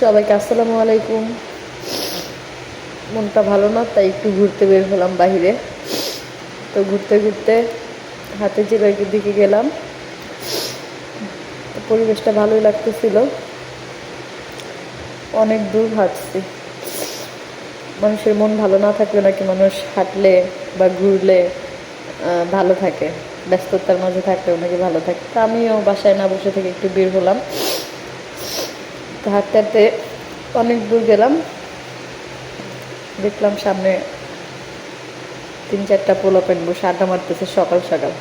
সবাইকে আসসালামু আলাইকুম। মনটা ভালো না, তাই একটু ঘুরতে বের হলাম বাইরে তো ঘুরতে ঘুরতে হাতে জিরাইকের দিকে গেলাম পরিবেশটা ভালোই লাগতেছিল। অনেক দূর হাঁটছি মানুষের মন ভালো না থাকলে নাকি মানুষ হাঁটলে বা ঘুরলে ভালো থাকে। ব্যস্ততার মাঝে থাকলেও নাকি ভালো থাকে। তো আমিও বাসায় না বসে থেকে একটু বের হলাম। হাঁটতে হাঁটতে অনেক দূর গেলাম। দেখলাম সামনে তিন চারটা পোলা প্যান্ট বসে আড্ডা মারতেছে সকাল সকাল।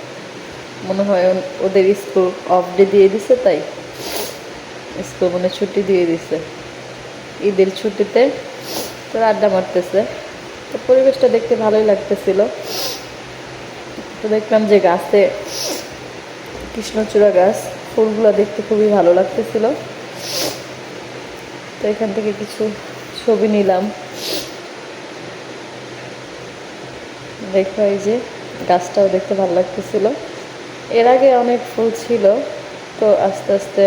মনে হয় ওদের স্কুল অফ ডে দিয়ে দিছে তাই। স্কুল মানে ছুটি দিয়ে দিছে। ঈদের ছুটিতে তোরা আড্ডা মারতেছে। তো পরিবেশটা দেখতে ভালোই লাগতেছিল। তো দেখলাম যে গাছে কৃষ্ণচূড়া গাছ, ফুলগুলো দেখতে খুবই ভালো লাগতেছিল। তো এখান থেকে কিছু ছবি নিলাম। দেখো এই যে গাছটাও দেখতে ভালো লাগতেছিল। এর আগে অনেক ফুল ছিল, তো আস্তে আস্তে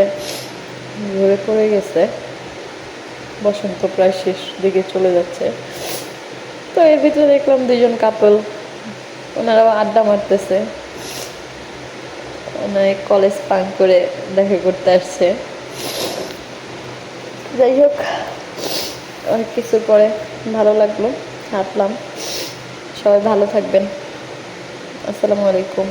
ঘুরে পড়ে গেছে। বসন্ত প্রায় শেষ দিকে চলে যাচ্ছে। তো এর ভিতরে দেখলাম দুজন কাপল ওনারাও আড্ডা মারতেছে। অনেক কলেজ পান করে দেখা করতে আসছে। যাই হোক অনেক কিছু পরে ভালো লাগল হাঁটলাম। সবাই ভালো থাকবেন। আসসালামু আলাইকুম।